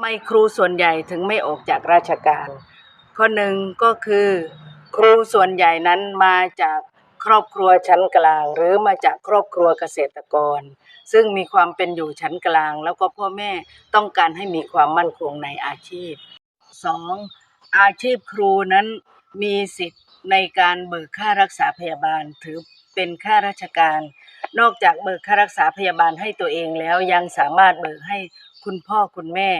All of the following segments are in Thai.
ทำไมครูส่วนใหญ่ถึงไม่ออกจากราชการ ข้อหนึ่งก็คือ ครูส่วนใหญ่นั้นมาจากครอบครัวชั้นกลาง หรือมาจากครอบครัวเกษตรกร ซึ่งมีความเป็นอยู่ชั้นกลาง แล้วก็พ่อแม่ต้องการให้มีความมั่นคงในอาชีพสองอาชีพครูนั้นมีสิทธิ์ในการเบิกค่ารักษาพยาบาลถือเป็นค่าราชการ นอกจากเบิกค่ารักษาพยาบาลให้ตัวเองแล้วยังสามารถเบิกให้คุณพ่อคุณแม่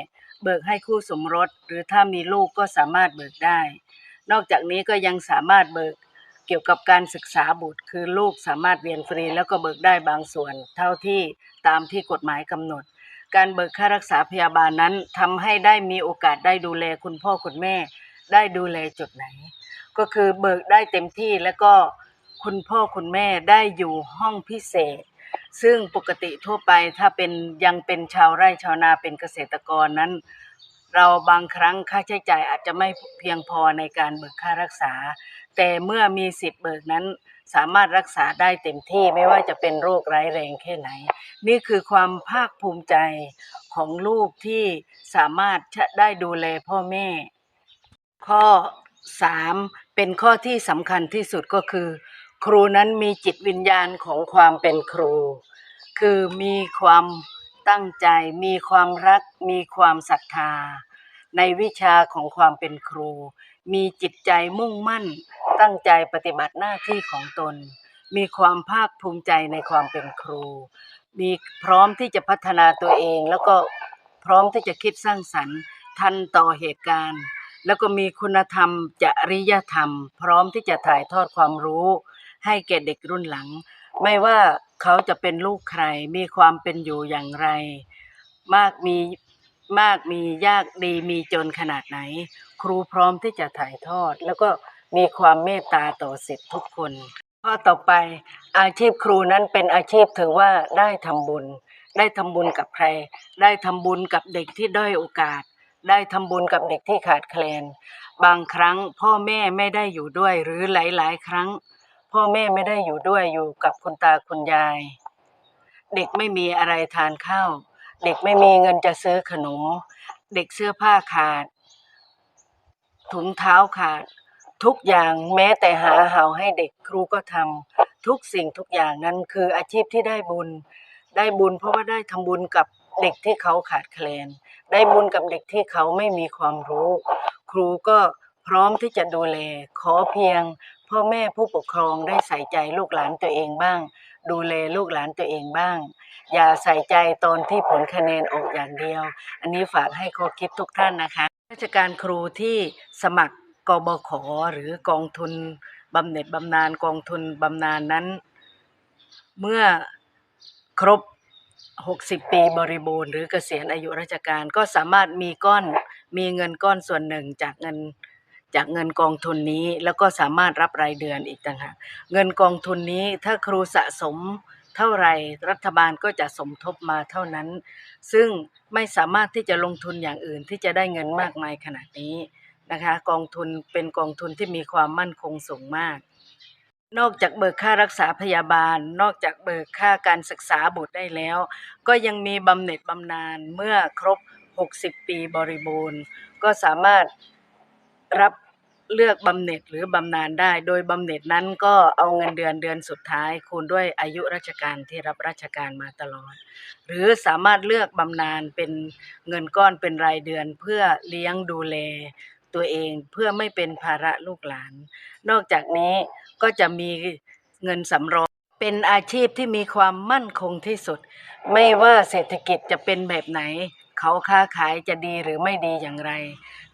เบิกให้คู่สมรส หรือถ้ามีลูกก็สามารถเบิกได้ นอกจากนี้ก็ยังสามารถเบิกเกี่ยวกับการศึกษาบุตร คือลูกสามารถเรียนฟรี แล้วก็เบิกได้บางส่วน เท่าที่ตามที่กฎหมายกำหนด การเบิกค่ารักษาพยาบาลนั้นทำให้ได้มีโอกาสได้ดูแลคุณพ่อคุณแม่ ได้ดูแลจุดไหน ก็คือเบิกได้เต็มที่แล้วก็คุณพ่อคุณแม่ได้อยู่ห้องพิเศษ ซึ่งปกติทั่วไปถ้าเป็นยังเป็นชาวไร่ชาวนาเป็นเกษตรกรนั้น เราบางครั้งค่าใช้จ่ายอาจจะไม่เพียงพอในการเบิกค่ารักษา แต่เมื่อมีสิทธิ์เบิกนั้นสามารถรักษาได้เต็มที่ไม่ว่าจะเป็นโรคร้ายแรงแค่ไหน นี่คือความภาคภูมิใจของลูกที่สามารถได้ดูแลพ่อแม่ ข้อ 3 เป็นข้อที่สำคัญที่สุดก็คือ ครูนั้นมีจิตวิญญาณของความเป็นครู คือมีความตั้งใจ มีความรัก มีความศรัทธา ในวิชาของความเป็นครู มีจิตใจมุ่งมั่น ตั้งใจปฏิบัติหน้าที่ของตน มีความภาคภูมิใจในความเป็นครู มีพร้อมที่จะพัฒนาตัวเองแล้วก็พร้อมที่จะคิดสร้างสรรค์ ทันต่อเหตุการณ์ แล้วก็มีคุณธรรมจริยธรรม พร้อมที่จะถ่ายทอดความรู้ ให้แก่เด็กรุ่นหลัง ไม่ว่าเขาจะเป็นลูกใครมีความเป็นอยู่อย่างไร มากมีมากมียากดีมีจนขนาดไหน ครูพร้อมที่จะถ่ายทอด แล้วก็มีความเมตตาต่อศิษย์ทุกคน ข้อต่อไปอาชีพครูนั้นเป็นอาชีพถือว่าได้ทำบุญ ได้ทำบุญกับใคร ได้ทำบุญกับเด็กที่ด้อยโอกาส ได้ทำบุญกับเด็กที่ขาดแคลน บางครั้งพ่อแม่ไม่ได้อยู่ด้วยหรือหลาย ๆ ครั้ง พ่อแม่ไม่ได้อยู่ด้วยอยู่กับคุณตาคุณยาย เด็กไม่มีอะไรทานข้าวเด็กไม่มีเงินจะซื้อขนม เด็กเสื้อผ้าขาด ถุงเท้าขาด ทุกอย่างแม้แต่หาเหาให้เด็กครูก็ทำทุกสิ่งทุกอย่างนั้นคืออาชีพที่ได้บุญ ได้บุญเพราะว่าได้ทำบุญกับเด็กที่เขาขาดแคลน ได้บุญกับเด็กที่เขาไม่มีความรู้ ครูก็พร้อมที่จะดูแล ขอเพียง พ่อแม่ผู้ปกครองได้ใส่ใจลูกหลานตัวเองบ้าง ดูแลลูกหลานตัวเองบ้าง อย่าใส่ใจตอนที่ผลคะแนนออกอย่างเดียว อันนี้ฝากให้ข้อคิดทุกท่านนะคะ ราชการครูที่สมัครกบขหรือกองทุนบำเหน็จบำนาญกองทุนบำนาญนั้น เมื่อครบ 60 ปีบริบูรณ์หรือเกษียณอายุราชการก็สามารถมีก้อนมีเงินก้อนส่วนหนึ่งจากเงิน จากเงินกองทุนนี้แล้วก็สามารถรับรายเดือนอีกต่างหากเงินกองทุนนี้ถ้าครูสะสมเท่าไหร่รัฐบาลก็จะสมทบมาเท่านั้น ซึ่งไม่สามารถที่จะลงทุนอย่างอื่นที่จะได้เงินมากมายขนาดนี้นะคะ กองทุนเป็นกองทุนที่มีความมั่นคงสูงมาก นอกจากเบิกค่ารักษาพยาบาล นอกจากเบิกค่าการศึกษาบุตรได้แล้ว ก็ยังมีบำเหน็จบำนาญเมื่อครบ 60 ปีบริบูรณ์ ก็สามารถ รับเลือกบำเหน็จหรือบำนาญได้ โดยบำเหน็จนั้นก็เอาเงินเดือนเดือนสุดท้าย คูณด้วยอายุราชการที่รับราชการมาตลอด หรือสามารถเลือกบำนาญเป็นเงินก้อนเป็นรายเดือนเพื่อเลี้ยงดูแลตัวเองเพื่อไม่เป็นภาระลูกหลาน นอกจากนี้ก็จะมีเงินสำรองเป็นอาชีพที่มีความมั่นคงที่สุด ไม่ว่าเศรษฐกิจจะเป็นแบบไหน เขาค้าขายจะดีหรือไม่ดีอย่างไร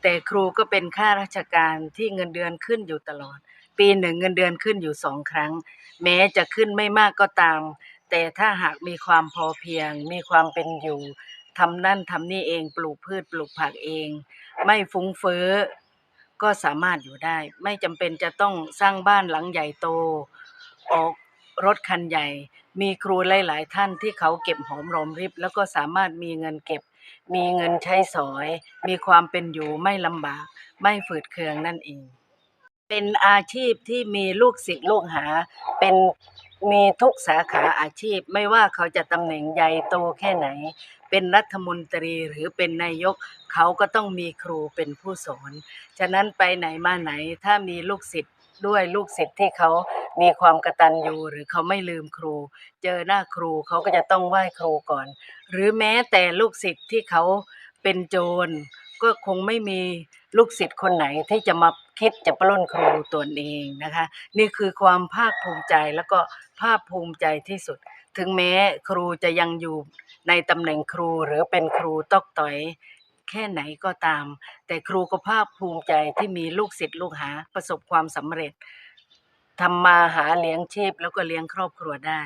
แต่ครูก็เป็นข้าราชการที่เงินเดือนขึ้นอยู่ตลอด ปีหนึ่งเงินเดือนขึ้นอยู่สองครั้ง แม้จะขึ้นไม่มากก็ตาม แต่ถ้าหากมีความพอเพียง มีความเป็นอยู่ทำนั่นทำนี่เองปลูกพืชปลูกผักเอง ไม่ฟุ้งเฟ้อก็สามารถอยู่ได้ ไม่จำเป็นจะต้องสร้างบ้านหลังใหญ่โต ออกรถคันใหญ่ มีครูหลาย ๆ ท่านที่เขาเก็บหอมรอมริบ แล้วก็สามารถมีเงินเก็บ มีเงินใช้สอย มีความเป็นอยู่ไม่ลำบาก ไม่ฝืดเคืองนั่นเอง เป็นอาชีพที่มีลูกศิษย์ลูกหา เป็นมีทุกสาขาอาชีพ ไม่ว่าเขาจะตำแหน่งใหญ่โตแค่ไหน เป็นรัฐมนตรีหรือเป็นนายก เขาก็ต้องมีครูเป็นผู้สอน ฉะนั้นไปไหนมาไหนถ้ามีลูกศิษย์ด้วยลูกศิษย์ที่เขา มีความกระตัญญูหรือเขาไม่ลืมครู เจอหน้าครูเขาก็จะต้องไหว้ครูก่อน หรือแม้แต่ลูกศิษย์ที่เขาเป็นโจรก็คงไม่มีลูกศิษย์คนไหนที่จะมาคิดจะปล้นครูตัวเองนะคะ นี่คือความภาคภูมิใจแล้วก็ภาคภูมิใจที่สุด ถึงแม้ครูจะยังอยู่ในตำแหน่งครูหรือเป็นครูตอกต่อยแค่ไหนก็ตาม แต่ครูก็ภาคภูมิใจที่มีลูกศิษย์ลูกหาประสบความสำเร็จ ทำมาหาเลี้ยงชีพแล้วก็เลี้ยงครอบครัวได้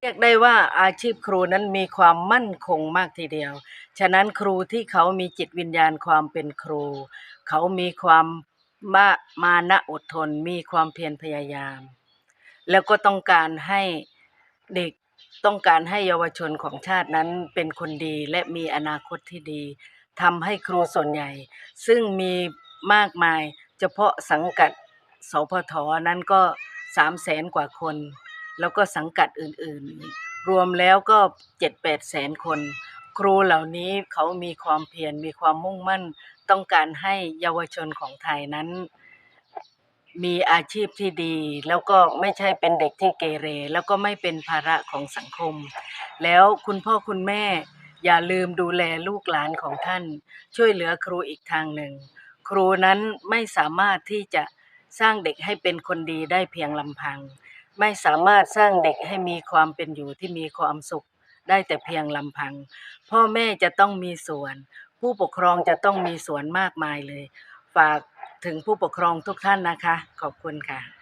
เรียกได้ว่าอาชีพครูนั้นมีความมั่นคงมากทีเดียว ฉะนั้นครูที่เขามีจิตวิญญาณความเป็นครู เขามีความมามานะอดทน มีความเพียรพยายาม แล้วก็ต้องการให้เด็กต้องการให้เยาวชนของชาตินั้นเป็นคนดีและมีอนาคตที่ดีทำให้ครูส่วนใหญ่ ซึ่งมีมากมายเฉพาะสังกัด สพทนั้นก็สามแสนกว่าคน แล้วก็สังกัดอื่นๆ รวมแล้วก็เจ็ดแปดแสนคน ครูเหล่านี้เขามีความเพียรมีความมุ่งมั่น ต้องการให้เยาวชนของไทยนั้น มีอาชีพที่ดี แล้วก็ไม่ใช่เป็นเด็กที่เกเร แล้วก็ไม่เป็นภาระของสังคม แล้วคุณพ่อคุณแม่อย่าลืมดูแลลูกหลานของท่าน ช่วยเหลือครูอีกทางหนึ่ง ครูนั้นไม่สามารถที่จะ สร้างเด็กให้เป็นคนดีได้เพียงลำพัง ไม่สามารถสร้างเด็กให้มีความเป็นอยู่ที่มีความสุขได้แต่เพียงลำพัง พ่อแม่จะต้องมีส่วน ผู้ปกครองจะต้องมีส่วนมากมายเลย ฝากถึงผู้ปกครองทุกท่านนะคะ ขอบคุณค่ะ